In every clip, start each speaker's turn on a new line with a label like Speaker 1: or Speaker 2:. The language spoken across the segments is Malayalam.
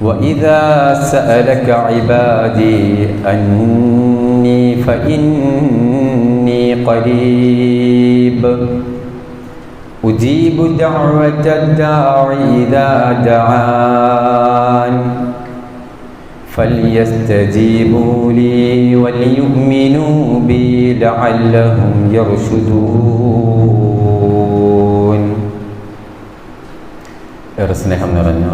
Speaker 1: وإذا سألك عبادي أني فإني قريب أجيب دعوة الداع إذا دعان فليستجيبوا لي وليؤمنوا بي لعلهم يرشدون ഏറെ സ്നേഹം നിറഞ്ഞ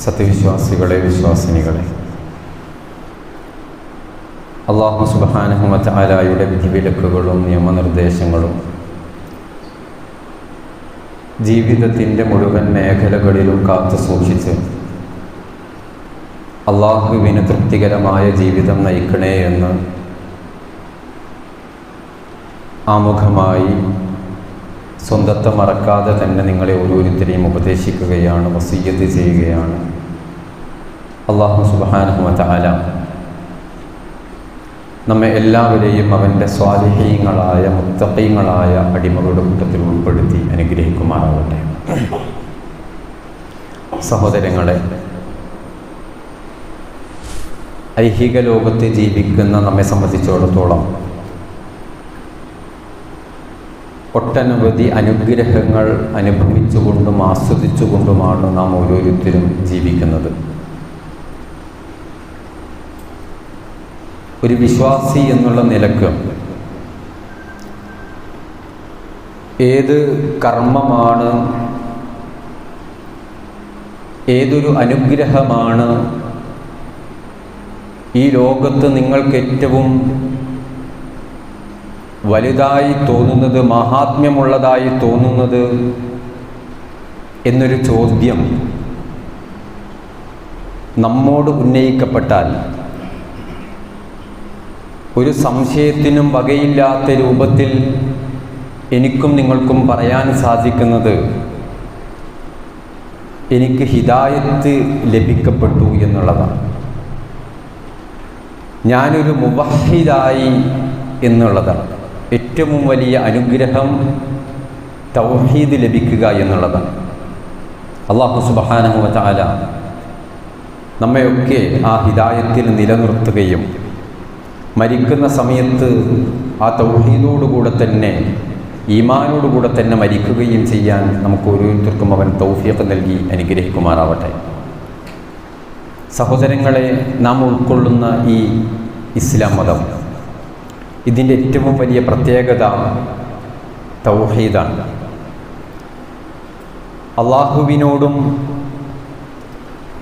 Speaker 1: സത്യവിശ്വാസികളെ വിശ്വാസിനികളെ. അള്ളാഹു സുബാനഹമത്ത് ആലായുടെ വിധിവിലക്കുകളും നിയമനിർദ്ദേശങ്ങളും ജീവിതത്തിന്റെ മുഴുവൻ മേഖലകളിലും കാത്തു സൂക്ഷിച്ച് അള്ളാഹുവിന് തൃപ്തികരമായ ജീവിതം നയിക്കണേ എന്ന് ആമുഖമായി സ്വന്തത്തെ മറക്കാതെ തന്നെ നിങ്ങളെ ഓരോരുത്തരെയും ഉപദേശിക്കുകയാണ് വസീയത്ത് ചെയ്യുകയാണ്. അള്ളാഹു സുബാനുഹമത്താല നമ്മെ എല്ലാവരെയും അവന്റെ സ്വാലിഹീങ്ങളായ മുത്തപ്പയങ്ങളായ അടിമകളുടെ കൂട്ടത്തിൽ ഉൾപ്പെടുത്തി അനുഗ്രഹിക്കുമാറാവട്ടെ. സഹോദരങ്ങളെ ഐഹിക ലോകത്ത് ജീവിക്കുന്ന നമ്മെ സംബന്ധിച്ചിടത്തോളം ഒട്ടനവധി അനുഗ്രഹങ്ങൾ അനുഭവിച്ചുകൊണ്ടും ആസ്വദിച്ചുകൊണ്ടുമാണ് നാം ഓരോരുത്തരും ജീവിക്കുന്നത്. ഒരു വിശ്വാസി എന്നുള്ള നിലയ്ക്ക് ഏത് കർമ്മമാണ് ഏതൊരു അനുഗ്രഹമാണ് ഈ ലോകത്ത് നിങ്ങൾക്ക് ഏറ്റവും വലുതായി തോന്നുന്നത് മഹാത്മ്യമുള്ളതായി തോന്നുന്നത് എന്നൊരു ചോദ്യം നമ്മോട് ഉന്നയിക്കപ്പെട്ടാൽ ഒരു സംശയത്തിനും വകയില്ലാത്ത രൂപത്തിൽ എനിക്കും നിങ്ങൾക്കും പറയാൻ സാധിക്കുന്നത് എനിക്ക് ഹിദായത്ത് ലഭിക്കപ്പെട്ടു എന്നുള്ളതാണ്. ഞാനൊരു മുവഹിദായി എന്നുള്ളതാണ്. ഏറ്റവും വലിയ അനുഗ്രഹം തൗഹീദ് ലഭിക്കുക എന്നുള്ളതാണ്. അള്ളാഹു സുബഹാനഹുവ ചാല നമ്മയൊക്കെ ആ ഹിദായത്തിൽ നിലനിർത്തുകയും മരിക്കുന്ന സമയത്ത് ആ തൗഹീദോടുകൂടെ തന്നെ ഈമാനോടുകൂടെ തന്നെ മരിക്കുകയും ചെയ്യാൻ നമുക്ക് ഓരോരുത്തർക്കും അവൻ തൗഫീഖ് നൽകി അനുഗ്രഹിക്കുമാറാവട്ടെ. സഹോദരങ്ങളെ നാം ഉൾക്കൊള്ളുന്ന ഈ ഇസ്ലാം മതം ഇതിന്റെ ഏറ്റവും വലിയ പ്രത്യേകത തൗഹീദാണ്. അള്ളാഹുവിനോടും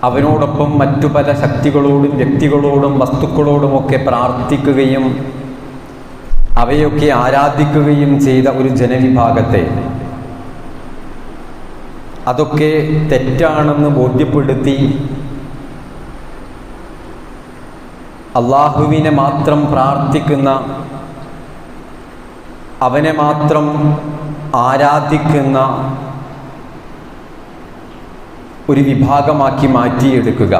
Speaker 1: അവനോടൊപ്പം മറ്റു പല ശക്തികളോടും വ്യക്തികളോടും വസ്തുക്കളോടുമൊക്കെ പ്രാർത്ഥിക്കുകയും അവയൊക്കെ ആരാധിക്കുകയും ചെയ്ത ഒരു ജനവിഭാഗത്തെ. അതൊക്കെ തെറ്റാണെന്ന് ബോധ്യപ്പെടുത്തി അള്ളാഹുവിനെ മാത്രം പ്രാർത്ഥിക്കുന്ന അവനെ മാത്രം ആരാധിക്കുന്ന ഒരു വിഭാഗമാക്കി മാറ്റിയെടുക്കുക.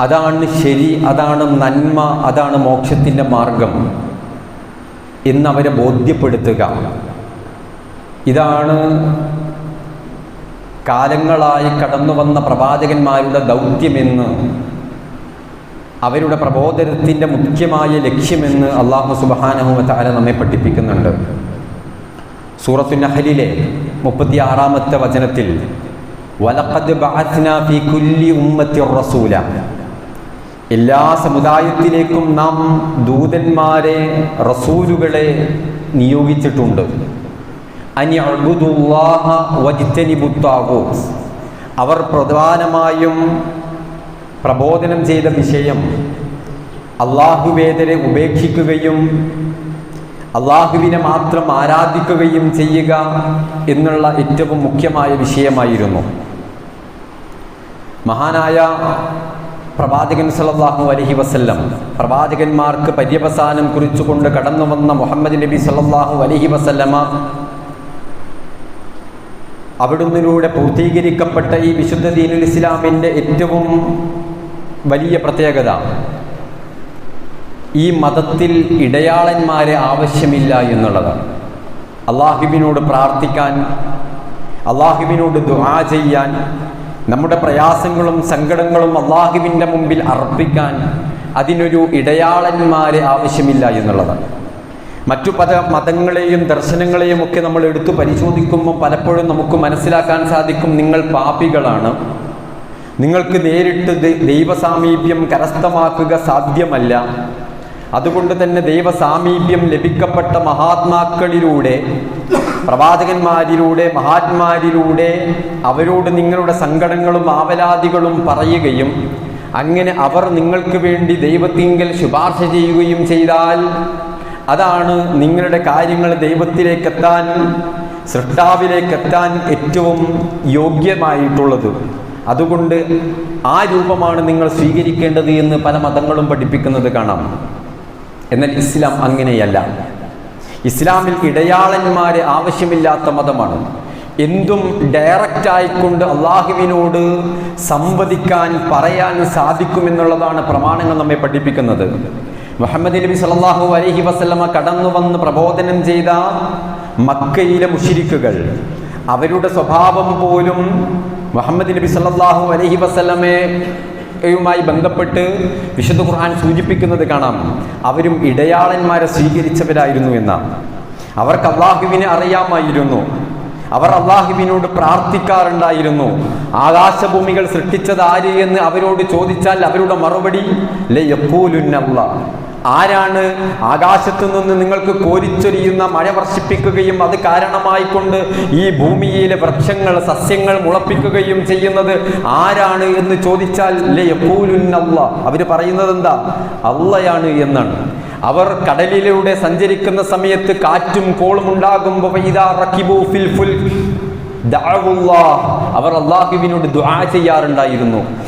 Speaker 1: അതാണ് ശരി അതാണ് നന്മ അതാണ് മോക്ഷത്തിന്റെ മാർഗം എന്നവരെ ബോധ്യപ്പെടുത്തുക. ഇതാണ് കാലങ്ങളായി കടന്നു വന്ന പ്രവാചകന്മാരുടെ ദൗത്യമെന്ന് അവരുടെ പ്രബോധനത്തിന്റെ മുഖ്യമായ ലക്ഷ്യമെന്ന് അള്ളാഹു സുബാനഹുമ താല നമ്മെ പഠിപ്പിക്കുന്നുണ്ട്. സൂറത്തു നഹലിലെ മുപ്പത്തി ആറാമത്തെ വചനത്തിൽ റസൂല. എല്ലാ സമുദായത്തിലേക്കും നാം ദൂതന്മാരെ റസൂലുകളെ നിയോഗിച്ചിട്ടുണ്ട്. അനി അവർ പ്രധാനമായും പ്രബോധനം ചെയ്ത വിഷയം അള്ളാഹുവേദരെ ഉപേക്ഷിക്കുകയും അള്ളാഹുവിനെ മാത്രം ആരാധിക്കുകയും ചെയ്യുക എന്നുള്ള ഏറ്റവും മുഖ്യമായ വിഷയമായിരുന്നു. മഹാനായ പ്രവാചകൻ സല്ലല്ലാഹു അലഹി വസല്ലം പ്രവാചകന്മാർക്ക് പര്യവസാനം കുറിച്ചുകൊണ്ട് കടന്നു വന്ന മുഹമ്മദ് നബി സല്ലല്ലാഹു അലഹി വസല്ലമ അവിടുന്നിലൂടെ പൂർത്തീകരിക്കപ്പെട്ട ഈ വിശുദ്ധ ദീനുൽ ഇസ്ലാമിന്റെ ഏറ്റവും വലിയ പ്രത്യേകത. ഈ മതത്തിൽ ഇടയാളന്മാരെ ആവശ്യമില്ല എന്നുള്ളതാണ് അള്ളാഹിബിനോട് പ്രാർത്ഥിക്കാൻ അള്ളാഹിബിനോട് ദുആ ചെയ്യാൻ നമ്മുടെ പ്രയാസങ്ങളും സങ്കടങ്ങളും അള്ളാഹുവിന്റെ മുമ്പിൽ അർപ്പിക്കാൻ അതിനൊരു ഇടയാളന്മാരെ ആവശ്യമില്ല എന്നുള്ളതാണ് മറ്റു പല മതങ്ങളെയും ദർശനങ്ങളെയും ഒക്കെ നമ്മൾ എടുത്തു പരിശോധിക്കുമ്പോൾ പലപ്പോഴും നമുക്ക് മനസ്സിലാക്കാൻ സാധിക്കും നിങ്ങൾ പാപികളാണ്. നിങ്ങൾക്ക് നേരിട്ട് ദൈവസാമീപ്യം കരസ്ഥമാക്കുക സാധ്യമല്ല. അതുകൊണ്ട് തന്നെ ദൈവസാമീപ്യം ലഭിക്കപ്പെട്ട മഹാത്മാക്കളിലൂടെ പ്രവാചകന്മാരിലൂടെ മഹാത്മാരിലൂടെ അവരോട് നിങ്ങളുടെ സങ്കടങ്ങളും ആവലാദികളും പറയുകയും അങ്ങനെ അവർ നിങ്ങൾക്ക് വേണ്ടി ദൈവത്തിങ്കൽ ശുപാർശ ചെയ്യുകയും ചെയ്താൽ അതാണ് നിങ്ങളുടെ കാര്യങ്ങൾ ദൈവത്തിലേക്കെത്താൻ സൃഷ്ടാവിലേക്കെത്താൻ ഏറ്റവും യോഗ്യമായിട്ടുള്ളത്. അതുകൊണ്ട് ആ രൂപമാണ് നിങ്ങൾ സ്വീകരിക്കേണ്ടത് എന്ന് പല മതങ്ങളും പഠിപ്പിക്കുന്നത് കാണാം. എന്നാൽ ഇസ്ലാം അങ്ങനെയല്ല. ഇസ്ലാമിൽ ഇടയാളന്മാരെ ആവശ്യമില്ലാത്ത മതമാണ്. എന്തും ഡയറക്റ്റ് ആയിക്കൊണ്ട് അള്ളാഹുവിനോട് സംവദിക്കാൻ പറയാൻ സാധിക്കുമെന്നുള്ളതാണ് പ്രമാണങ്ങൾ നമ്മെ പഠിപ്പിക്കുന്നത്. മുഹമ്മദ് നബി സല്ലല്ലാഹു അലഹി വസല്ലമ കടന്നു വന്ന് പ്രബോധനം ചെയ്ത മക്കയിലെ മുഷിരിക്കുകൾ അവരുടെ സ്വഭാവം പോലും മുഹമ്മദ് നബി സല്ലാഹു അലഹി വസ്ലമയുമായി യുമായി ബന്ധപ്പെട്ട് വിശുദ്ധ ഖുർആൻ സൂചിപ്പിക്കുന്നത് കാണാം. അവരും ഇടയാളന്മാരെ സ്വീകരിച്ചവരായിരുന്നു എന്നാണ് അവർക്ക് അള്ളാഹുവിനെ അറിയാമായിരുന്നു. അവർ അള്ളാഹുവിനോട് പ്രാർത്ഥിക്കാറുണ്ടായിരുന്നു. ആകാശഭൂമികൾ സൃഷ്ടിച്ചത് ആര് എന്ന് അവരോട് ചോദിച്ചാൽ അവരുടെ മറുപടി ആരാണ് ആകാശത്തു നിന്ന് നിങ്ങൾക്ക് കോരിച്ചൊരിയുന്ന മഴ വർഷിപ്പിക്കുകയും അത് കാരണമായിക്കൊണ്ട് ഈ ഭൂമിയിലെ വൃക്ഷങ്ങൾ സസ്യങ്ങൾ മുളപ്പിക്കുകയും ചെയ്യുന്നത് ആരാണ് എന്ന് ചോദിച്ചാൽ ലയപ്പൂലുന്നല്ല അവർ പറയുന്നത് എന്താ? അള്ളയാണ് എന്നാണ്. അവർ കടലിലൂടെ സഞ്ചരിക്കുന്ന സമയത്ത് കാറ്റും കോളും ഉണ്ടാകുമ്പോൾ അവർ അള്ളാഹുവിനോട് ദുആ ചെയ്യാറുണ്ടായിരുന്നു.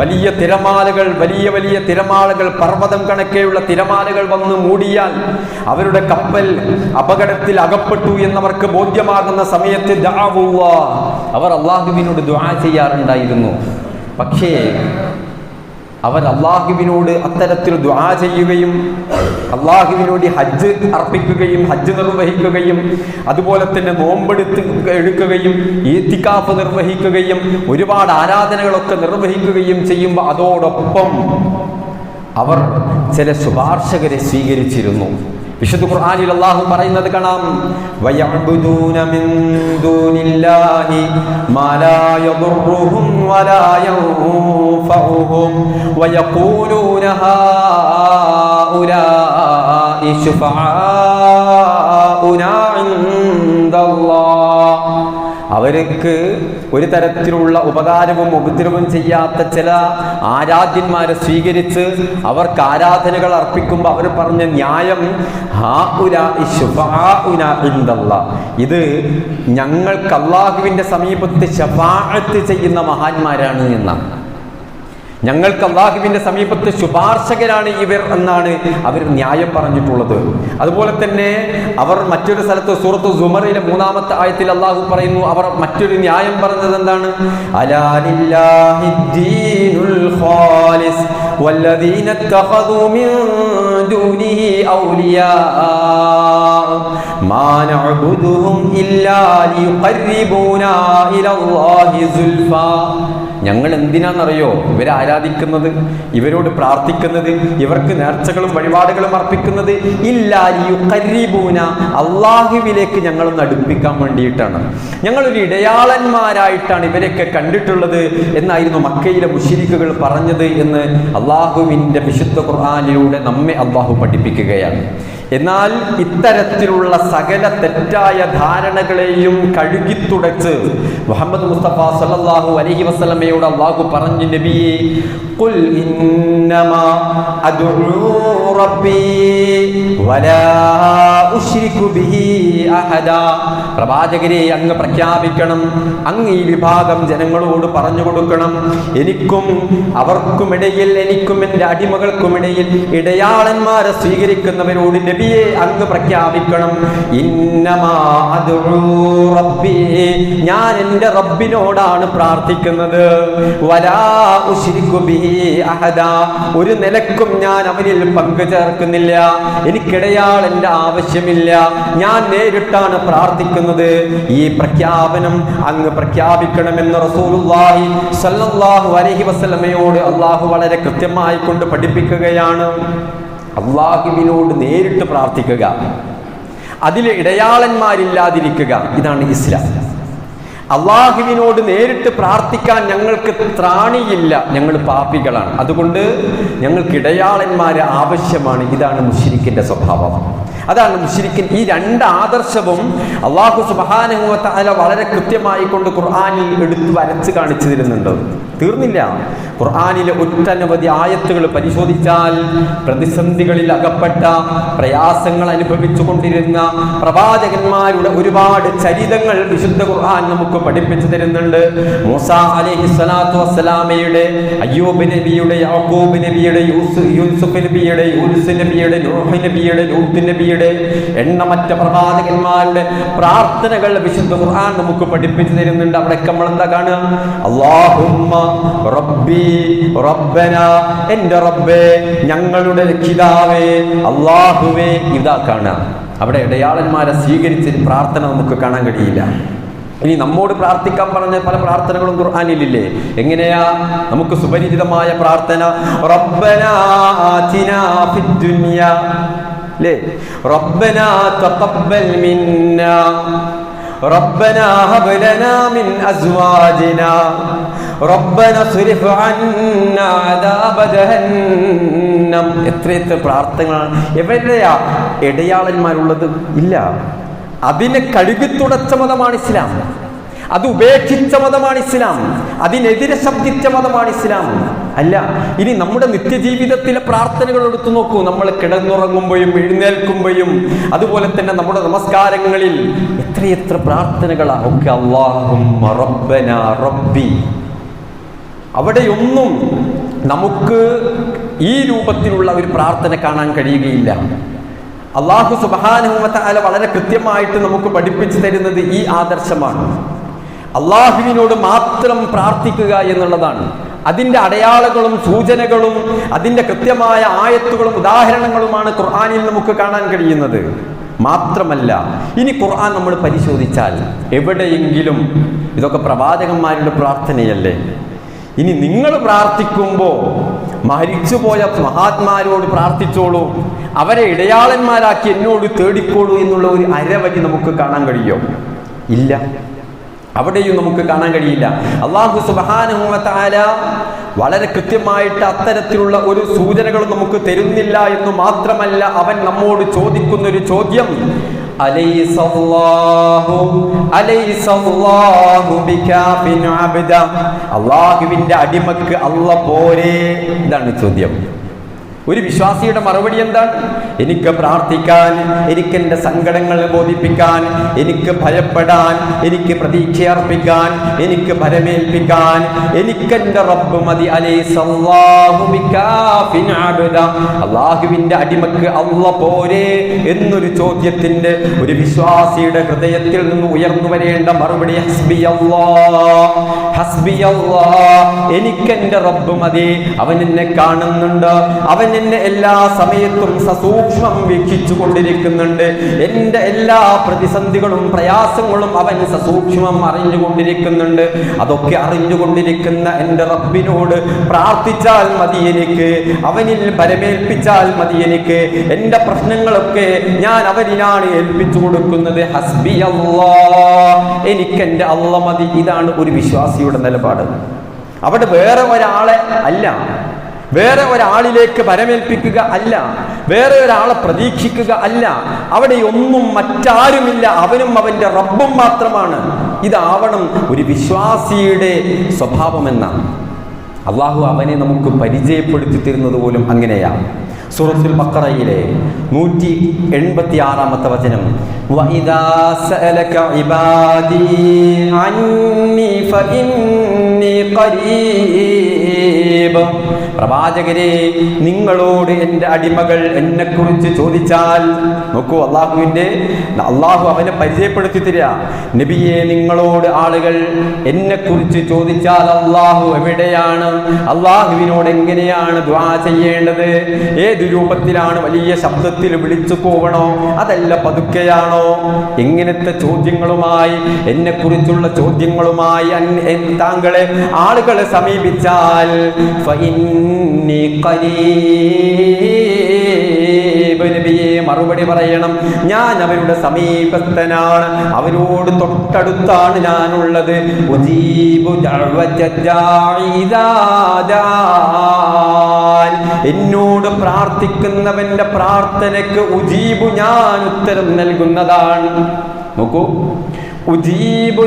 Speaker 1: വലിയ തിരമാലകൾ വലിയ വലിയ തിരമാലകൾ പർവതം കണക്കെയുള്ള തിരമാലകൾ വന്ന് മൂടിയാൽ അവരുടെ കപ്പൽ അപകടത്തിൽ അകപ്പെട്ടു എന്നവർക്ക് ബോധ്യമാകുന്ന സമയത്ത് അവർ അള്ളാഹുവിനോട് ദുആ ചെയ്യാറുണ്ടായിരുന്നു. പക്ഷേ അവർ അള്ളാഹുവിനോട് അത്തരത്തിൽ ദ്വാ ചെയ്യുകയും അള്ളാഹുവിനോട് ഹജ്ജ് അർപ്പിക്കുകയും ഹജ്ജ് നിർവഹിക്കുകയും അതുപോലെ തന്നെ നോമ്പെടുത്ത് എടുക്കുകയും ഈത്തിക്കാഫ് നിർവഹിക്കുകയും ഒരുപാട് ആരാധനകളൊക്കെ നിർവഹിക്കുകയും ചെയ്യുമ്പോൾ അതോടൊപ്പം അവർ ചില ശുപാർശകരെ സ്വീകരിച്ചിരുന്നു. വിശുദ്ധ ഖുർആനിൽ അല്ലാഹു പറയുന്നത് കാണാം. വയഅബ്ദൂന മിൻ ദൂനില്ലാഹി മാ ലാ യദുർറുഹും വലാ യൻഫഉഹും. വയഖൂലൂന ഹാഉലാഇ ശുഫആഉനാ ഇൻദല്ലാഹ്. അവർക്ക് ഒരു തരത്തിലുള്ള ഉപകാരവും ഉപദ്രവവും ചെയ്യാത്ത ചില ആരാധ്യന്മാരെ സ്വീകരിച്ച് അവർക്ക് ആരാധനകൾ അർപ്പിക്കുമ്പോൾ അവർ പറഞ്ഞ ന്യായം. ഇത് ഞങ്ങൾക്ക് അള്ളാഹുവിന്റെ സമീപത്ത് ശഫാഅത്ത് ചെയ്യുന്ന മഹാന്മാരാണ് എന്നാണ് ഞങ്ങൾക്ക് അള്ളാഹുവിന്റെ സമീപത്ത് ശുപാർശകരാണ് ഇവർ എന്നാണ് അവർ ന്യായം പറഞ്ഞിട്ടുള്ളത് അതുപോലെ തന്നെ അവർ മറ്റൊരു സ്ഥലത്ത് സൂറത്ത് സുമറിലെ മൂന്നാമത്തെ ആയത്തിൽ അള്ളാഹു പറയുന്നു അവർ മറ്റൊരു ന്യായം പറഞ്ഞത് എന്താണ് അലാലില്ലാഹി ദീനുൽ ഖാലിസ് والذين اتخذوا من دونه أولياء ما نعبدهم إلا ليقربونا إلى الله زلفى ഞങ്ങൾ എന്തിനാണെന്നറിയോ ഇവരെ ആരാധിക്കുന്നത് ഇവരോട് പ്രാർത്ഥിക്കുന്നത് ഇവർക്ക് നേർച്ചകളും വഴിപാടുകളും അർപ്പിക്കുന്നത് ഇല്ലാരിയുക്കരിബൂന അള്ളാഹുവിലേക്ക് ഞങ്ങളൊന്ന് അടുപ്പിക്കാൻ വേണ്ടിയിട്ടാണ് ഞങ്ങളൊരു ഇടയാളന്മാരായിട്ടാണ് ഇവരെയൊക്കെ കണ്ടിട്ടുള്ളത് എന്നായിരുന്നു മക്കയിലെ മുഷിരിക്കുകൾ പറഞ്ഞത് എന്ന് അള്ളാഹുവിൻ്റെ വിശുദ്ധ ഖുർആാനിലൂടെ നമ്മെ അള്ളാഹു പഠിപ്പിക്കുകയാണ് എന്നാൽ ഇത്തരത്തിലുള്ള സകല തെറ്റായ ധാരണകളെയും കഴുകിത്തുടച്ച് മുഹമ്മദ് മുസ്തഫ സല്ലല്ലാഹു അലൈഹി വസല്ലമയോട് അള്ളാഹു പറഞ്ഞു നബിയെ ഖുൽ ഇന്നമാ വലാ ബിഹി പ്രവാചകരെ അങ്ങ് പ്രഖ്യാപിക്കണം അങ്ങ് ഈ വിഭാഗം ജനങ്ങളോട് പറഞ്ഞു കൊടുക്കണം. എനിക്കും അവർക്കുമിടയിൽ എനിക്കും എന്റെ അടിമകൾക്കുമിടയിൽ ഇടയാളന്മാരെ സ്വീകരിക്കുന്നവരോട് നബിയെ അങ്ങ് പ്രഖ്യാപിക്കണം. റബ്ബി. ഞാൻ എന്റെ റബ്ബിനോടാണ് പ്രാർത്ഥിക്കുന്നത്. ഒരു നിലക്കും ഞാൻ അവനിൽ പങ്കു ചേർക്കുന്നില്ല. എനിക്കിടയാൾ എന്റെ ആവശ്യമില്ല. ഞാൻ നേരിട്ടാണ് പ്രാർത്ഥിക്കുന്നത്. ഈ പ്രഖ്യാപനം അങ്ങ് പ്രഖ്യാപിക്കണമെന്ന് റസൂലുള്ളാഹി സല്ലല്ലാഹു അലൈഹി വസല്ലമയോട് അള്ളാഹു വളരെ കൃത്യമായി കൊണ്ട് പഠിപ്പിക്കുകയാണ്. അള്ളാഹുവിനോട് നേരിട്ട് പ്രാർത്ഥിക്കുക. അതിൽ ഇടയാളന്മാരില്ലാതിരിക്കുക. ഇതാണ് ഇസ്ലാം. അള്ളാഹുവിനോട് നേരിട്ട് പ്രാർത്ഥിക്കാൻ ഞങ്ങൾക്ക് ത്രാണിയില്ല. ഞങ്ങൾ പാപികളാണ്. അതുകൊണ്ട് ഞങ്ങൾക്ക് ഇടയാളന്മാരെ ആവശ്യമാണ്. ഇതാണ് മുഷിരിക്കിന്റെ സ്വഭാവം. അതാണ് മുഷിരിക്കൻ ഈ രണ്ട് ആദർശവും അള്ളാഹു സുബാനുഭവത്താല വളരെ കൃത്യമായി കൊണ്ട് ഖുർആാനിൽ എടുത്തു വരച്ച് കാണിച്ചു തരുന്നുണ്ട്. തീർന്നില്ല. ഖുർആാനിലെ ഒട്ടനവധി ആയത്തുകൾ പരിശോധിച്ചാൽ പ്രതിസന്ധികളിൽ അകപ്പെട്ട പ്രയാസങ്ങൾ അനുഭവിച്ചു കൊണ്ടിരുന്ന പ്രവാചകന്മാരുടെ ഒരുപാട് ചരിതങ്ങൾ വിശുദ്ധ ഖുർആൻ നമുക്ക് പഠിപ്പിച്ചു തരുന്നുണ്ട്. മൂസ അലൈഹി സ്വലാത്തു വസ്സലാമയുടെ അയ്യൂബ് നബിയുടെ യാക്കൂബ് നബിയുടെ യൂസ് യൂസുഫ് നബിയുടെ യൂനുസ് നബിയുടെ നൂഹ് നബിയുടെ ലൂത്ത് നബിയുടെ എണ്ണമറ്റ പ്രവാചകന്മാരുടെ പ്രാർത്ഥനകൾ വിശുദ്ധ ഖുർആൻ നമുക്ക് പഠിപ്പിച്ചു തരുന്നുണ്ട്. അവിടെ നമ്മൾ എന്താ കാണുക? അള്ളാഹുമ്മ റബ്ബി റബ്ബന എന്റെ റബ്ബേ ഞങ്ങളുടെ രക്ഷിതാവേ അള്ളാഹുവേ ഇതാ കാണുക. അവിടെ ഇടയാളന്മാരെ സ്വീകരിച്ച് പ്രാർത്ഥന നമുക്ക് കാണാൻ കഴിയില്ല. ഇനി നമ്മോട് പ്രാർത്ഥിക്കാൻ പറഞ്ഞ പല പ്രാർത്ഥനകളും ഖുർആനിലില്ലേ? എങ്ങനെയാ? നമുക്ക് സുപരിചിതമായ പ്രാർത്ഥന. റബ്ബനാ ആതിനാ ഫിദ് ദുനിയ. അല്ലേ റബ്ബനാ തഖബ്ബൽ മിന്നാ ربنا هب لنا من أزواجنا ربنا اصرف عنا عذاب جهنم എത്ര എത്ര പ്രാർത്ഥനകളാണ് എവിടെയാ ഇടയാളന്മാരുള്ളത് ഇല്ല അതിനെ കഴുകിത്തുടച്ച മതമാണ് ഇസ്ലാം അത് ഉപേക്ഷിച്ച മതമാണ് ഇസ്ലാം. അതിനെതിരെ ശബ്ദിച്ച മതമാണ് ഇസ്ലാം. അല്ല ഇനി നമ്മുടെ നിത്യജീവിതത്തിലെ പ്രാർത്ഥനകൾ എടുത്തു നോക്കൂ. നമ്മൾ കിടന്നുറങ്ങുമ്പോഴും എഴുന്നേൽക്കുമ്പോഴും അതുപോലെ തന്നെ നമ്മുടെ നമസ്കാരങ്ങളിൽ എത്രയെത്ര പ്രാർത്ഥനകളാണ് ഒക്കെ അള്ളാഹും റബ്ബി. അവിടെയൊന്നും നമുക്ക് ഈ രൂപത്തിലുള്ള ഒരു പ്രാർത്ഥന കാണാൻ കഴിയുകയില്ല. അള്ളാഹു സുബാനുമത്താല വളരെ കൃത്യമായിട്ട് നമുക്ക് പഠിപ്പിച്ചു തരുന്നത് ഈ ആദർശമാണ്. അള്ളാഹുവിനോട് മാത്രം പ്രാർത്ഥിക്കുക എന്നുള്ളതാണ്. അതിന്റെ അടയാളങ്ങളും സൂചനകളും അതിന്റെ കൃത്യമായ ആയത്തുകളും ഉദാഹരണങ്ങളുമാണ് ഖുർആാനിൽ നമുക്ക് കാണാൻ കഴിയുന്നത്. മാത്രമല്ല ഇനി ഖുർആൻ നമ്മൾ പരിശോധിച്ചാൽ എവിടെയെങ്കിലും ഇതൊക്കെ പ്രവാചകന്മാരുടെ പ്രാർത്ഥനയല്ലേ? ഇനി നിങ്ങൾ പ്രാർത്ഥിക്കുമ്പോൾ മരിച്ചുപോയ മഹാത്മാരോട് പ്രാർത്ഥിച്ചോളൂ അവരെ ഇടയാളന്മാരാക്കി എന്നോട് തേടിക്കോളൂ എന്നുള്ള ഒരു അരവഴി നമുക്ക് കാണാൻ കഴിയോ. ഇല്ല. അവിടെയും നമുക്ക് കാണാൻ കഴിയില്ല. അള്ളാഹു സുബാനുമത്താല വളരെ കൃത്യമായിട്ട് അത്തരത്തിലുള്ള ഒരു സൂചനകൾ നമുക്ക് തരുന്നില്ല എന്ന് മാത്രമല്ല അവൻ നമ്മോട് ചോദിക്കുന്ന ഒരു ചോദ്യം അടിമക്ക് അല്ല പോരെ? ഇതാണ് ചോദ്യം. ഒരു വിശ്വാസിയുടെ മറുപടി എന്താണ്? എനിക്ക് പ്രാർത്ഥിക്കാൻ എനിക്ക് എന്റെ സങ്കടങ്ങൾ ബോധിപ്പിക്കാൻ എനിക്ക് ഭയപ്പെടാൻ എനിക്ക് പ്രതീക്ഷ അർപ്പിക്കാൻ എനിക്ക് ഭരമേൽപ്പിക്കാൻ എനിക്ക് എന്റെ റബ്ബ് മതി. അള്ളാഹുവിന്റെ അടിമക്ക് അള്ള പോരെ എന്നൊരു ചോദ്യത്തിന്റെ ഒരു വിശ്വാസിയുടെ ഹൃദയത്തിൽ നിന്ന് ഉയർന്നു വരേണ്ട മറുപടി ഹസ്ബി ഹസ്ബി എനിക്ക് എന്റെ റബ്ബ് മതി. അവൻ എന്നെ കാണുന്നുണ്ട്. അവൻ എന്നെ എല്ലാ സമയത്തും സസൂക്ഷ്മം വീക്ഷിച്ചു കൊണ്ടിരിക്കുന്നുണ്ട് എന്റെ എല്ലാ പ്രതിസന്ധികളും പ്രയാസങ്ങളും അവൻ സസൂക്ഷ്മം അറിഞ്ഞുകൊണ്ടിരിക്കുന്നുണ്ട്. അതൊക്കെ അറിഞ്ഞുകൊണ്ടിരിക്കുന്ന എന്റെ റബ്ബിനോട് പ്രാർത്ഥിച്ചാൽ മതി എനിക്ക്. അവനിൽ പരമേൽപ്പിച്ചാൽ മതി എനിക്ക്. എന്റെ പ്രശ്നങ്ങളൊക്കെ ഞാൻ അവനിലാണ് ഏൽപ്പിച്ചു കൊടുക്കുന്നത്. ഹസ്ബി അല്ലാ എനിക്ക് എന്റെ അള്ള മതി. ഇതാണ് ഒരു വിശ്വാസിയുടെ നിലപാട്. അവിടെ വേറെ ഒരാളെ അല്ല. വേറെ ഒരാളിലേക്ക് വരമേൽപ്പിക്കുക അല്ല വേറെ ഒരാളെ പ്രതീക്ഷിക്കുക അല്ല. അവിടെ ഒന്നും മറ്റാരുമില്ല അവനും അവന്റെ റബ്ബും മാത്രമാണ്. ഇതാവണം ഒരു വിശ്വാസിയുടെ സ്വഭാവമെന്നാണ് അള്ളാഹു അവനെ നമുക്ക് പരിചയപ്പെടുത്തി തരുന്നത് പോലും അങ്ങനെയാണ് സൂറത്തുൽ ബക്കറയിലെ നൂറ്റി എൺപത്തി ആറാമത്തെ വചനം പ്രവാചകരെ നിങ്ങളോട് എന്റെ അടിമകൾ എന്നെക്കുറിച്ച് ചോദിച്ചാൽ നോക്കൂ അള്ളാഹുവിന്റെ അള്ളാഹു അവനെ പരിചയപ്പെടുത്തി തരിക. നബിയെ നിങ്ങളോട് ആളുകൾ എന്നെക്കുറിച്ച് ചോദിച്ചാൽ അള്ളാഹു എവിടെയാണ് അള്ളാഹുവിനോട് എങ്ങനെയാണ് ദ്വാ ചെയ്യേണ്ടത് ഏത് രൂപത്തിലാണ് വലിയ ശബ്ദത്തിൽ വിളിച്ചു പോകണോ അതല്ല പതുക്കെയാണോ? ഇങ്ങനത്തെ ചോദ്യങ്ങളുമായി എന്നെക്കുറിച്ചുള്ള ചോദ്യങ്ങളുമായി താങ്കളെ ആളുകളെ സമീപിച്ചാൽ നബിയെ മറുപടി പറയണം. ഞാൻ അവരുടെ സമീപസ്ഥനാണ്. അവരോട് തൊട്ടടുത്താണ് ഞാനുള്ളത്. എന്നോട് പ്രാർത്ഥിക്കുന്നവന്റെ പ്രാർത്ഥനയ്ക്ക് ഉജീബു ഞാൻ ഉത്തരം നൽകുന്നതാണ്. നോക്കൂ. ഉജീബു.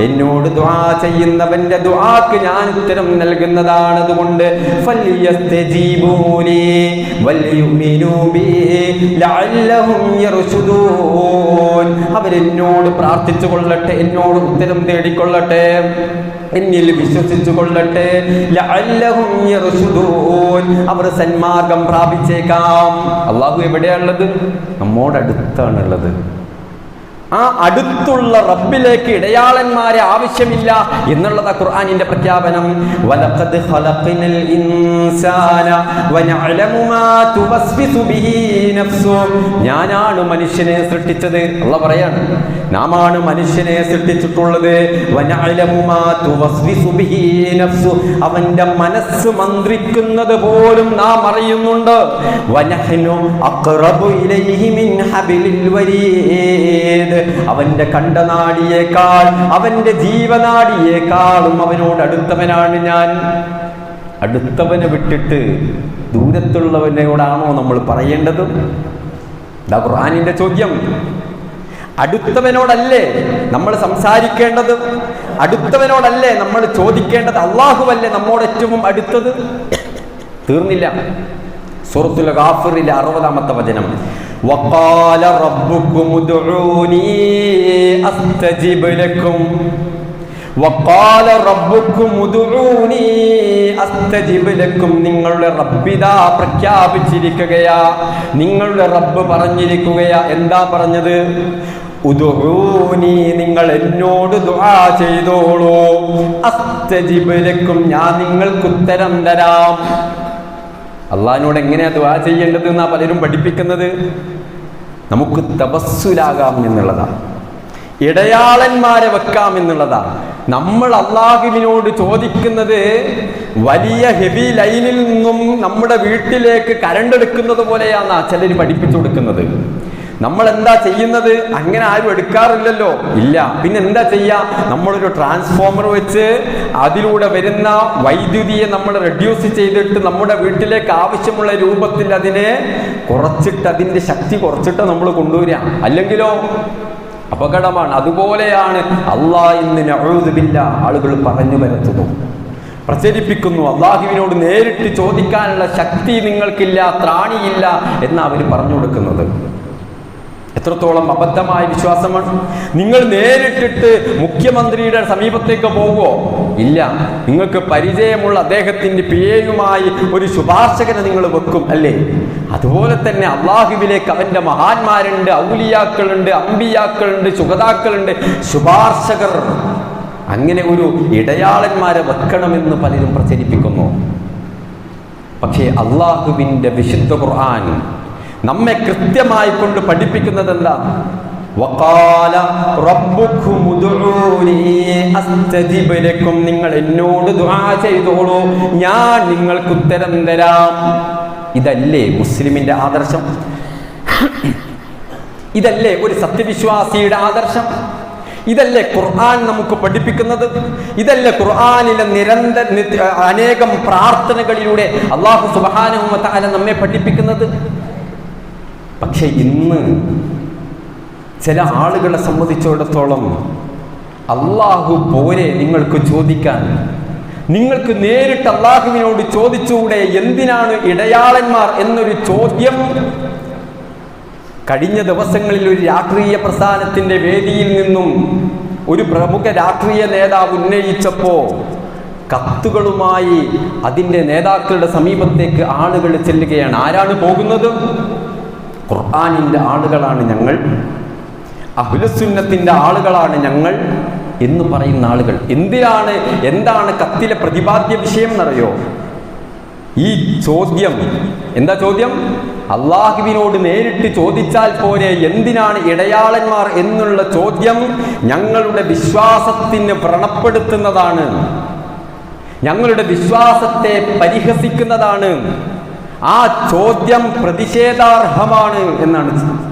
Speaker 1: എന്നോട് ദുആ ചെയ്യുന്നവന്റെ ദുആക്ക് ഞാൻ ഉത്തരം നൽകുന്നതാണ് അതുകൊണ്ട് അവരെന്നോട് പ്രാർത്ഥിച്ചു കൊള്ളട്ടെ എന്നോട് ഉത്തരം തേടിക്കൊള്ളട്ടെ എന്നിൽ വിശ്വസിച്ചു കൊള്ളട്ടെ അവർ സന്മാർഗം പ്രാപിച്ചേക്കാം. അള്ളാഹു എവിടെയാണുള്ളത് നമ്മോടടുത്താണുള്ളത്. ആ അടുത്തുള്ള റബ്ബിലേക്ക് ഇടയാളന്മാരെ ആവശ്യമില്ല എന്നുള്ളതാ ഖുർആാനിന്റെ പ്രഖ്യാപനം. ഞാനാണ് മനുഷ്യനെ സൃഷ്ടിച്ചത്. ഉള്ള പറയാണ്. നാമാണ് മനുഷ്യനെ സൃഷ്ടിച്ചിട്ടുള്ളത്. അവന്റെ മനസ്സ് മന്ത്രിക്കുന്നത് പോലും നാം അറിയുന്നുണ്ട്. അക്രബു ഇലൈഹി മിൻ ഹബിലിൽ വരീദ്. അവന്റെ കണ്ടനാടിയേക്കാൾ അവന്റെ ജീവനാടിയേക്കാളും അവനോട് അടുത്തവനാണ് ഞാൻ. അടുത്തവനെ വിട്ടിട്ട് ദൂരത്തുള്ളവനോടാണോ നമ്മൾ പറയേണ്ടത്? ഇതാ ഖുർആനിന്റെ ചോദ്യം. അടുത്തവനോടല്ലേ നമ്മൾ സംസാരിക്കേണ്ടത്? അടുത്തവനോടല്ലേ നമ്മൾ ചോദിക്കേണ്ടത്? അള്ളാഹുവല്ലേ നമ്മോട് ഏറ്റവും അടുത്തത്? തീർന്നില്ല. സൂറത്തുൽ ഗാഫിറിലെ അറുപതാമത്തെ വചനം. وقال ربكم ادعوني استجب لكم وقال ربكم ادعوني استجب لكم നിങ്ങളുടെ റബ്ബിതാ പ്രഖ്യാപിച്ചിരിക്കുകയാ നിങ്ങളുടെ റബ്ബ് പറഞ്ഞിരിക്കുകയാ എന്താ പറഞ്ഞത് ഉദുഊനി നിങ്ങൾ എന്നോട് ദുആ ചെയ്തോളൂ അസ്തജിബ് ലക്കും ഞാൻ നിങ്ങൾക്ക് ഉത്തരം തരാം അള്ളഹാനോട് എങ്ങനെയാണ് ദുആ ചെയ്യേണ്ടത് എന്നാ പലരും പഠിപ്പിക്കുന്നത്? നമുക്ക് തപസ്സുലാകാം എന്നുള്ളതാണ്. ഇടയാളന്മാരെ വെക്കാം എന്നുള്ളതാണ്. നമ്മൾ അള്ളാഹുവിനോട് ചോദിക്കുന്നത് വലിയ ഹെവി ലൈനിൽ നിന്നും നമ്മുടെ വീട്ടിലേക്ക് കരണ്ട് എടുക്കുന്നത് പോലെയാന്നാ ചിലർ പഠിപ്പിച്ചു കൊടുക്കുന്നത്. നമ്മൾ എന്താ ചെയ്യുന്നത്? അങ്ങനെ ആരും എടുക്കാറില്ലല്ലോ. ഇല്ല. പിന്നെ എന്താ ചെയ്യാ? നമ്മളൊരു ട്രാൻസ്ഫോമർ വെച്ച് അതിലൂടെ വരുന്ന വൈദ്യുതിയെ നമ്മൾ റെഡ്യൂസ് ചെയ്തിട്ട് നമ്മുടെ വീട്ടിലേക്ക് ആവശ്യമുള്ള രൂപത്തിൽ അതിനെ കുറച്ചിട്ട് അതിന്റെ ശക്തി കുറച്ചിട്ട് നമ്മൾ കൊണ്ടുവരിക. അല്ലെങ്കിലോ? അപകടമാണ്. അതുപോലെയാണ് അള്ളാഹ് ഇന്ന് നഴുതുമില്ല ആളുകൾ പറഞ്ഞു വരുത്തുന്നു പ്രചരിപ്പിക്കുന്നു. അള്ളാഹുവിനോട് നേരിട്ട് ചോദിക്കാനുള്ള ശക്തി നിങ്ങൾക്കില്ല ത്രാണിയില്ല എന്നാണ് അവർ പറഞ്ഞു കൊടുക്കുന്നത്. എത്രത്തോളം അബദ്ധമായ വിശ്വാസമാണ്? നിങ്ങൾ നേരിട്ടിട്ട് മുഖ്യമന്ത്രിയുടെ സമീപത്തേക്ക് പോകുമോ ഇല്ല. നിങ്ങൾക്ക് പരിചയമുള്ള അദ്ദേഹത്തിന്റെ പി ഒരു ശുപാർശകനെ നിങ്ങൾ വെക്കും അല്ലേ? അതുപോലെ തന്നെ അള്ളാഹുവിലേക്ക് അവന്റെ മഹാന്മാരുണ്ട് ഔലിയാക്കളുണ്ട് അമ്പിയാക്കളുണ്ട് സുഗതാക്കളുണ്ട്. ശുപാർശകർ അങ്ങനെ ഒരു ഇടയാളന്മാരെ വെക്കണമെന്ന് പലരും പ്രചരിപ്പിക്കുന്നു. പക്ഷേ അള്ളാഹുവിന്റെ വിശുദ്ധ ഖുർആൻ നമ്മെ കൃത്യമായി കൊണ്ട് പഠിപ്പിക്കുന്നത് എന്താ വക്കാല നിങ്ങൾ എന്നോട് ദുആ ചെയ്തോളൂ. ഞാൻ നിങ്ങൾക്ക് ഉത്തരം തരാം. ഇതല്ലേ മുസ്ലിമിന്റെ ആദർശം? ഇതല്ലേ ഒരു സത്യവിശ്വാസിയുടെ ആദർശം? ഇതല്ലേ ഖുർആൻ നമുക്ക് പഠിപ്പിക്കുന്നത്? ഇതല്ലേ ഖുർആാനിലെ നിരന്തര അനേകം പ്രാർത്ഥനകളിലൂടെ അള്ളാഹു സുബാനുമത്താല നമ്മെ പഠിപ്പിക്കുന്നത്? പക്ഷെ ഇന്ന് ചില ആളുകളെ സംബന്ധിച്ചിടത്തോളം അള്ളാഹു പോരെ നിങ്ങൾക്ക് ചോദിക്കാൻ. നിങ്ങൾക്ക് നേരിട്ട് അള്ളാഹുവിനോട് ചോദിച്ചുകൂടെ എന്തിനാണ് ഇടയാളന്മാർ എന്നൊരു ചോദ്യം കഴിഞ്ഞ ദിവസങ്ങളിൽ ഒരു രാഷ്ട്രീയ പ്രസ്ഥാനത്തിന്റെ വേദിയിൽ നിന്നും ഒരു പ്രമുഖ രാഷ്ട്രീയ നേതാവ് ഉന്നയിച്ചപ്പോ കത്തുകളുമായി അതിന്റെ നേതാക്കളുടെ സമീപത്തേക്ക് ആളുകൾ ചെല്ലുകയാണ്. ആരാണ് പോകുന്നത്? ഖുർആാനിന്റെ ആളുകളാണ് ഞങ്ങൾ അഹുലസുന്നത്തിന്റെ ആളുകളാണ് ഞങ്ങൾ എന്ന് പറയുന്ന ആളുകൾ. എന്തിനാണ് എന്താണ് കത്തിലെ പ്രതിപാദ്യ വിഷയം എന്നറിയോ? ഈ ചോദ്യം എന്താ ചോദ്യം? അള്ളാഹുവിനോട് നേരിട്ട് ചോദിച്ചാൽ പോരെ എന്തിനാണ് ഇടയാളന്മാർ എന്നുള്ള ചോദ്യം ഞങ്ങളുടെ വിശ്വാസത്തിന് വ്രണപ്പെടുത്തുന്നതാണ്. ഞങ്ങളുടെ വിശ്വാസത്തെ പരിഹസിക്കുന്നതാണ്. ആ ചോദ്യം പ്രതിഷേധാർഹമാണ് എന്നാണ്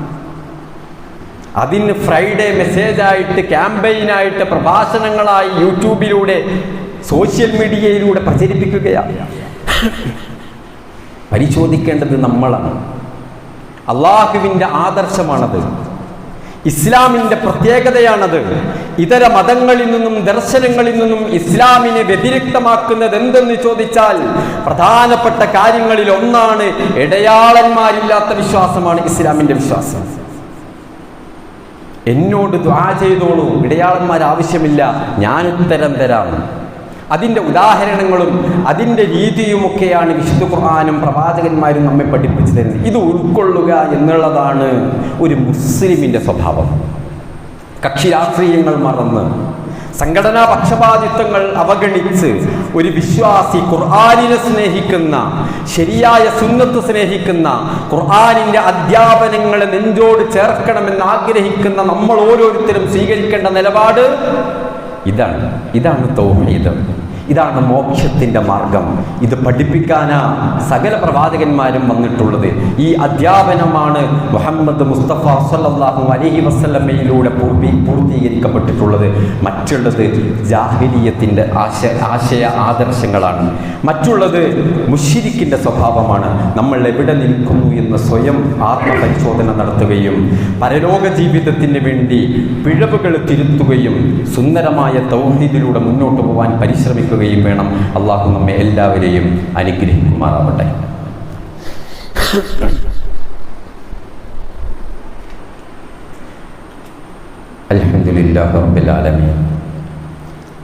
Speaker 1: അതിന് ഫ്രൈഡേ മെസ്സേജായിട്ട് ക്യാമ്പയിനായിട്ട് പ്രഭാഷണങ്ങളായി യൂട്യൂബിലൂടെ സോഷ്യൽ മീഡിയയിലൂടെ പ്രചരിപ്പിക്കുകയാണ്. പരിശോധിക്കേണ്ടത് നമ്മളാണ്. അള്ളാഹുവിന്റെ ആദർശമാണത്. ഇസ്ലാമിന്റെ പ്രത്യേകതയാണത്. ഇതര മതങ്ങളിൽ നിന്നും ദർശനങ്ങളിൽ നിന്നും ഇസ്ലാമിനെ വ്യതിരിക്തമാക്കുന്നത് എന്തെന്ന് ചോദിച്ചാൽ പ്രധാനപ്പെട്ട കാര്യങ്ങളിൽ ഒന്നാണ് ഇടയാളന്മാരില്ലാത്ത വിശ്വാസമാണ് ഇസ്ലാമിന്റെ വിശ്വാസം. എന്നോട് ദ്വാ ചെയ്തോളൂ ഇടയാളന്മാർ ആവശ്യമില്ല ഞാൻ ഉത്തരം തരാം. അതിന്റെ ഉദാഹരണങ്ങളും അതിന്റെ രീതിയുമൊക്കെയാണ് വിശുദ്ധ ഖുർആാനും പ്രവാചകന്മാരും നമ്മെ പഠിപ്പിച്ചു തരുന്നത് ഇത് ഉൾക്കൊള്ളുക എന്നുള്ളതാണ് ഒരു മുസ്ലിമിന്റെ സ്വഭാവം. കക്ഷി രാഷ്ട്രീയങ്ങൾ മറന്ന് സംഘടനാ പക്ഷപാതിത്വങ്ങൾ അവഗണിച്ച് ഒരു വിശ്വാസി ഖുർആാനിനെ സ്നേഹിക്കുന്ന ശരിയായ സുന്നത്ത് സ്നേഹിക്കുന്ന ഖുർആാനിന്റെ അധ്യാപനങ്ങളെ നെഞ്ചോട് ചേർക്കണമെന്ന് ആഗ്രഹിക്കുന്ന നമ്മൾ ഓരോരുത്തരും സ്വീകരിക്കേണ്ട നിലപാട് ഇതാണ് ഇതാണ് തൗഹീദ്. ഇതാണ് മോക്ഷത്തിന്റെ മാർഗം. ഇത് പഠിപ്പിക്കാനാ സകല പ്രവാചകന്മാരും വന്നിട്ടുള്ളത്. ഈ അധ്യാപനമാണ് മുഹമ്മദ് മുസ്തഫ സല്ലല്ലാഹു അലഹി വസ്ലമയിലൂടെ പൂർത്തി പൂർത്തീകരിക്കപ്പെട്ടിട്ടുള്ളത്. മറ്റുള്ളത് ജാഹിലിയത്തിന്റെ ആശ ആശയ ആദർശങ്ങളാണ്. മറ്റുള്ളത് മുഷിരിക്കിന്റെ സ്വഭാവമാണ്. നമ്മൾ എവിടെ നിൽക്കുന്നു എന്ന് സ്വയം ആത്മപരിശോധന നടത്തുകയും പരലോക ജീവിതത്തിന് വേണ്ടി പിഴവുകൾ തിരുത്തുകയും സുന്ദരമായ തൗഹീദിലൂടെ മുന്നോട്ട് പോകാൻ പരിശ്രമിക്കുകയും സൂക്ഷിക്കുകയും വേണം. അള്ളാഹു നമ്മെ എല്ലാവരെയും അനുഗ്രഹിക്കുമാറാവട്ടെ.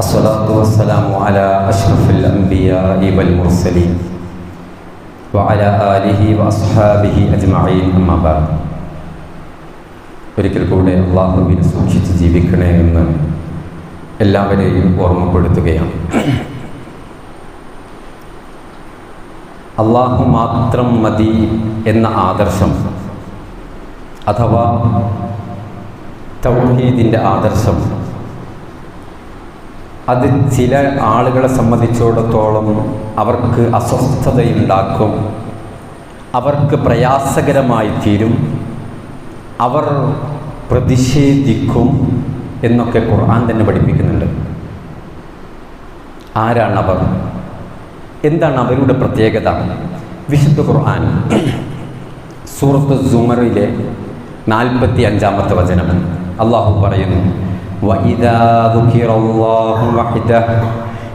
Speaker 1: അസ്സലാത്തു വസ്സലാമു അലാ വൽ മുർസലീൻ. ആലിഹി വഅസ്ഹാബിഹി അജ്മഈൻ. ഒരിക്കൽ കൂടെ അള്ളാഹുവിനെ സൂക്ഷിച്ച് ജീവിക്കണേ എന്ന് എല്ലാവരെയും ഓർമ്മപ്പെടുത്തുകയാണ്. അള്ളാഹു മാത്രം മതി എന്ന ആദർശം അഥവാ തൗഹീദിന്റെ ആദർശം. അത് ചില ആളുകളെ സംബന്ധിച്ചിടത്തോളം അവർക്ക് അസ്വസ്ഥതയുണ്ടാക്കും അവർക്ക് പ്രയാസകരമായി തീരും അവർ പ്രതിഷേധിക്കും എന്നൊക്കെ ഖുർആൻ തന്നെ പഠിപ്പിക്കുന്നുണ്ട്. ആരാണ് അവർ? എന്താണ് അവരുടെ പ്രത്യേകത? വിശുദ്ധ ഖുർആൻ. സൂറത്ത് സുമറിലെ നാൽപ്പത്തി അഞ്ചാമത്തെ വചനം. അള്ളാഹു പറയുന്നു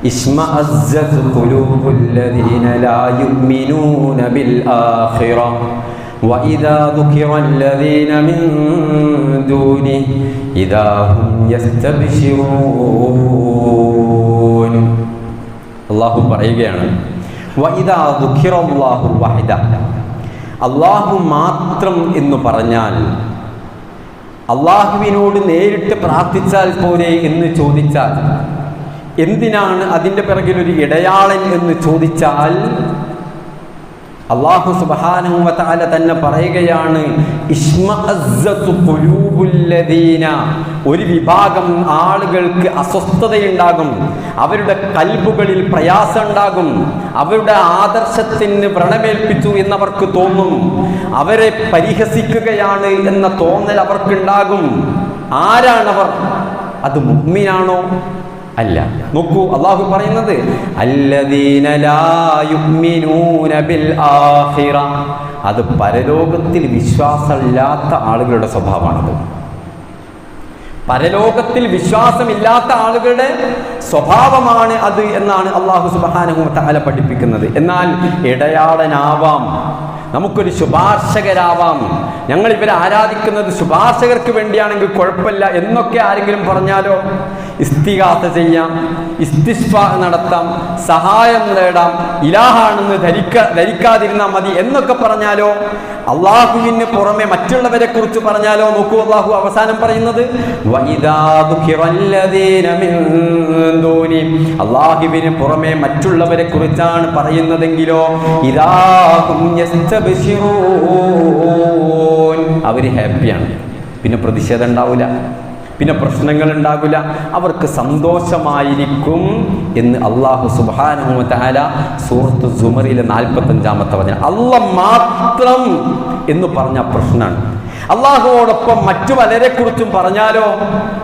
Speaker 1: ഇസ്മഅസ്സത് ഖുലൂബുൽ ലാ യുമിനൂന ബിൽ ആഖിറ. وَإِذَا ذُكِرَ الَّذِينَ مِن دُونِهِ إِذَا هُمْ يَسْتَبْشِرُونَ അള്ളാഹു പറയുകയാണ് വഇദാ ദുഃഖിറല്ലാഹു വഹിദ അള്ളാഹു മാത്രം എന്ന് പറഞ്ഞാൽ അള്ളാഹുവിനോട് നേരിട്ട് പ്രാർത്ഥിച്ചാൽ പോരെ എന്ന് ചോദിച്ചാൽ എന്തിനാണ് അതിൻ്റെ പിറകിൽ ഒരു ഇടയാളൻ എന്ന് ചോദിച്ചാൽ അള്ളാഹു സുബാനുവല തന്നെ പറയുകയാണ്. ഒരു വിഭാഗം ആളുകൾക്ക് അസ്വസ്ഥതയുണ്ടാകും അവരുടെ കൽബുകളിൽ പ്രയാസം ഉണ്ടാകും അവരുടെ ആദർശത്തിന് വ്രണമേൽപ്പിച്ചു എന്നവർക്ക് തോന്നും അവരെ പരിഹസിക്കുകയാണ് എന്ന തോന്നൽ അവർക്കുണ്ടാകും. ആരാണവർ? അത് മുഗ്മിനാണോ? അല്ല. നോക്കൂ അള്ളാഹു പറയുന്നത് അത് പരലോകത്തിൽ വിശ്വാസമില്ലാത്ത ആളുകളുടെ സ്വഭാവമാണത്. പരലോകത്തിൽ വിശ്വാസമില്ലാത്ത ആളുകളുടെ സ്വഭാവമാണ് അത് എന്നാണ് അള്ളാഹു സുബാനഹു തല പഠിപ്പിക്കുന്നത്. എന്നാൽ ഇടയാളനാവാം നമുക്കൊരു ശുപാർശകരാവാം. ഞങ്ങൾ ഇവരെ ആരാധിക്കുന്നത് ശുപാർശകർക്ക് വേണ്ടിയാണെങ്കിൽ കുഴപ്പമില്ല എന്നൊക്കെ ആരെങ്കിലും പറഞ്ഞാലോ? ഇസ്തികാത്ത ചെയ്യാം ഇസ്തിസ്ഫ നടത്താം സഹായം നേടാം ഇലാഹാണെന്ന് ധരിക്ക ധരിക്കാതിരുന്നാൽ മതി എന്നൊക്കെ പറഞ്ഞാലോ? അള്ളാഹുവിന് പുറമെ മറ്റുള്ളവരെ കുറിച്ച് പറഞ്ഞാലോ നോക്കൂ അള്ളാഹു അവസാനം പറയുന്നത്. അള്ളാഹുവിന് പുറമെ മറ്റുള്ളവരെ കുറിച്ചാണ് പറയുന്നതെങ്കിലോ. അവർ ഹാപ്പിയാണ് പിന്നെ പ്രതിഷേധം ഉണ്ടാവില്ല പിന്നെ പ്രശ്നങ്ങൾ ഉണ്ടാകില്ല അവർക്ക് സന്തോഷമായിരിക്കും എന്ന് അള്ളാഹു സുബാനുമല സൂറത്ത് സുമറിയിലെ നാൽപ്പത്തഞ്ചാമത്തെ പറഞ്ഞ അല്ല മാത്രം എന്ന് പറഞ്ഞ പ്രശ്നമാണ്. അള്ളാഹുവോടൊപ്പം മറ്റു പലരെ കുറിച്ചും പറഞ്ഞാലോ?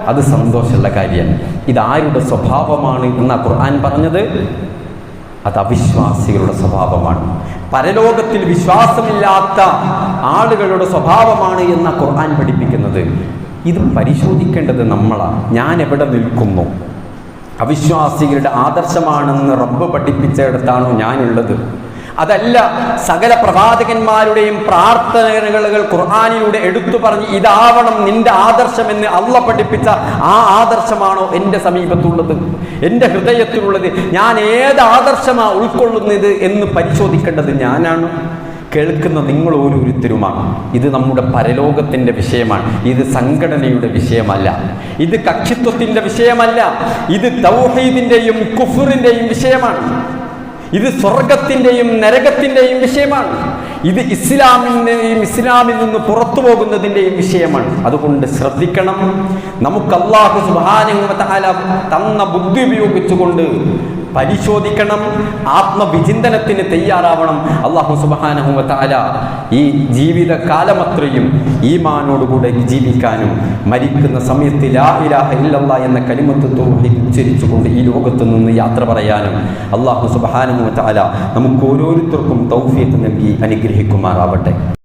Speaker 1: അത് സന്തോഷമുള്ള കാര്യമാണ്. ഇതാരുടെ സ്വഭാവമാണ് എന്നാ ഖുർആൻ പറഞ്ഞത്? അത് അവിശ്വാസികളുടെ സ്വഭാവമാണ്. പരലോകത്തിൽ വിശ്വാസമില്ലാത്ത ആളുകളുടെ സ്വഭാവമാണ് എന്ന ഖുർആൻ പഠിപ്പിക്കുന്നത്. ഇത് പരിശോധിക്കേണ്ടത് നമ്മളാണ് ഞാൻ എവിടെ നിൽക്കുന്നു? അവിശ്വാസികളുടെ ആദർശമാണെന്ന് റബ്ബ് പഠിപ്പിച്ചിടത്താണോ ഞാനുള്ളത്? അതല്ല സകല പ്രവാചകന്മാരുടെയും പ്രാർത്ഥനകൾ ഖുർആാനിലൂടെ എടുത്തു പറഞ്ഞ് ഇതാവണം നിന്റെ ആദർശമെന്ന് അള്ള പഠിപ്പിച്ച ആ ആദർശമാണോ എന്റെ സമീപത്തുള്ളത്? എന്റെ ഹൃദയത്തിലുള്ളത് ഞാൻ ഏത് ആദർശമാണ് ഉൾക്കൊള്ളുന്നത് എന്ന് പരിശോധിക്കേണ്ടത് ഞാനാണ്. കേൾക്കുന്ന നിങ്ങൾ ഓരോരുത്തരുമാണ് ഇത് നമ്മുടെ പരലോകത്തിന്റെ വിഷയമാണ്. ഇത് സംഘടനയുടെ വിഷയമല്ല. ഇത് കക്ഷിത്വത്തിന്റെ വിഷയമല്ല. ഇത് തൗഹീദിന്റെയും കുഫറിന്റെയും വിഷയമാണ്. ഇത് സ്വർഗത്തിന്റെയും നരകത്തിന്റെയും വിഷയമാണ്. ഇത് ഇസ്ലാമിന്റെയും ഇസ്ലാമിൽ നിന്ന് പുറത്തു പോകുന്നതിന്റെയും വിഷയമാണ്. അതുകൊണ്ട് ശ്രദ്ധിക്കണം. നമുക്ക് അള്ളാഹു സുബാനുവല തന്ന ബുദ്ധി ഉപയോഗിച്ചുകൊണ്ട് പരിശോധിക്കണം. ആത്മവിചിന്തനത്തിന് തയ്യാറാവണം. അള്ളാഹു സുബാനഹുവല ഈ ജീവിത കാലമത്രയും ഈമാനോടുകൂടെ ജീവിക്കാനും മരിക്കുന്ന സമയത്ത് ലാ ഇലാഹ എന്ന കരിമത്വത്തോടെ ഉച്ചരിച്ചുകൊണ്ട് ഈ ലോകത്ത് നിന്ന് യാത്ര പറയാനും അള്ളാഹു സുബാനുവല നമുക്ക് ഓരോരുത്തർക്കും തൗഫീഖ് നൽകി അനുഗ്രഹിക്കുമാറാവട്ടെ.